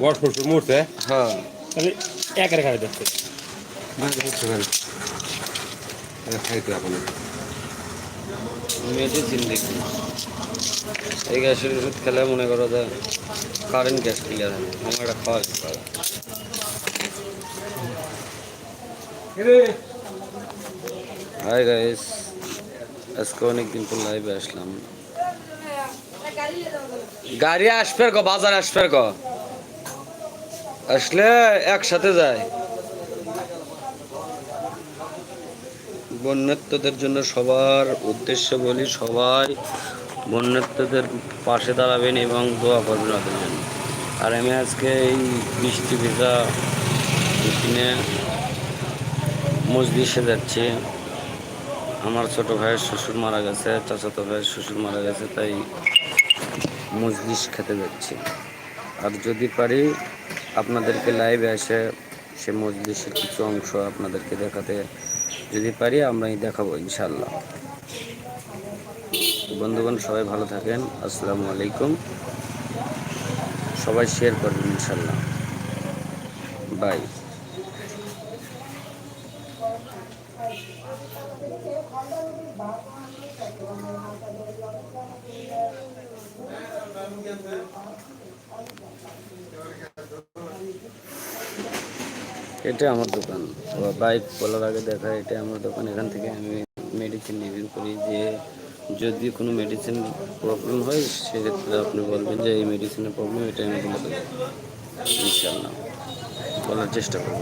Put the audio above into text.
বড় শ্বশুর মরছে হ্যাঁ তাহলে একের খাওয়া যাচ্ছে খাইতে এখন মেডিসিন এই গ্যাসের খেলে মনে করো যে কারেন্ট গ্যাস ক্লিয়ার হয় আমার এটা খাওয়া হাই গাইস আজকে অনেকদিন পর লাইভে আসলাম গাড়ি আসবে গো, বাজার আসবে গো। আসলে একসাথে যায়। বন্যাত্মদের জন্য সবার উদ্দেশ্য বলি সবাই বন্যাত্মদের পাশে দাঁড়াবেন এবং দোয়া করবেন ওদের জন্য। আর আমি আজকে এই বৃষ্টি ভেজা দিনে মজলিসে যাচ্ছি। আমার ছোট ভাইয়ের শ্বশুর মারা গেছে চাচাতো ভাইয়ের শ্বশুর মারা গেছে, তাই মজলিস খেতে যাচ্ছি। আর যদি পারি আপনাদেরকে লাইভে এসে সে মজলিসের কিছু অংশ আপনাদেরকে দেখাতে যদি পারি, আমরাই দেখাবো ইনশাল্লাহ বন্ধুগণ, সবাই ভালো থাকেন। আসসালামু আলাইকুম। সবাই শেয়ার করবেন ইনশাল্লাহ বাই এটা আমার দোকান। বাইক বলার আগে দেখা এটা আমার দোকান। এখান থেকে আমি মেডিসিন রিভিউ করি যে যদি কোনো মেডিসিন প্রবলেম হয়, সেক্ষেত্রে আপনি বলবেন যে এই মেডিসিনের প্রবলেম এটা আমি বলে দেবো ইনশাল্লাহ বলার চেষ্টা করব।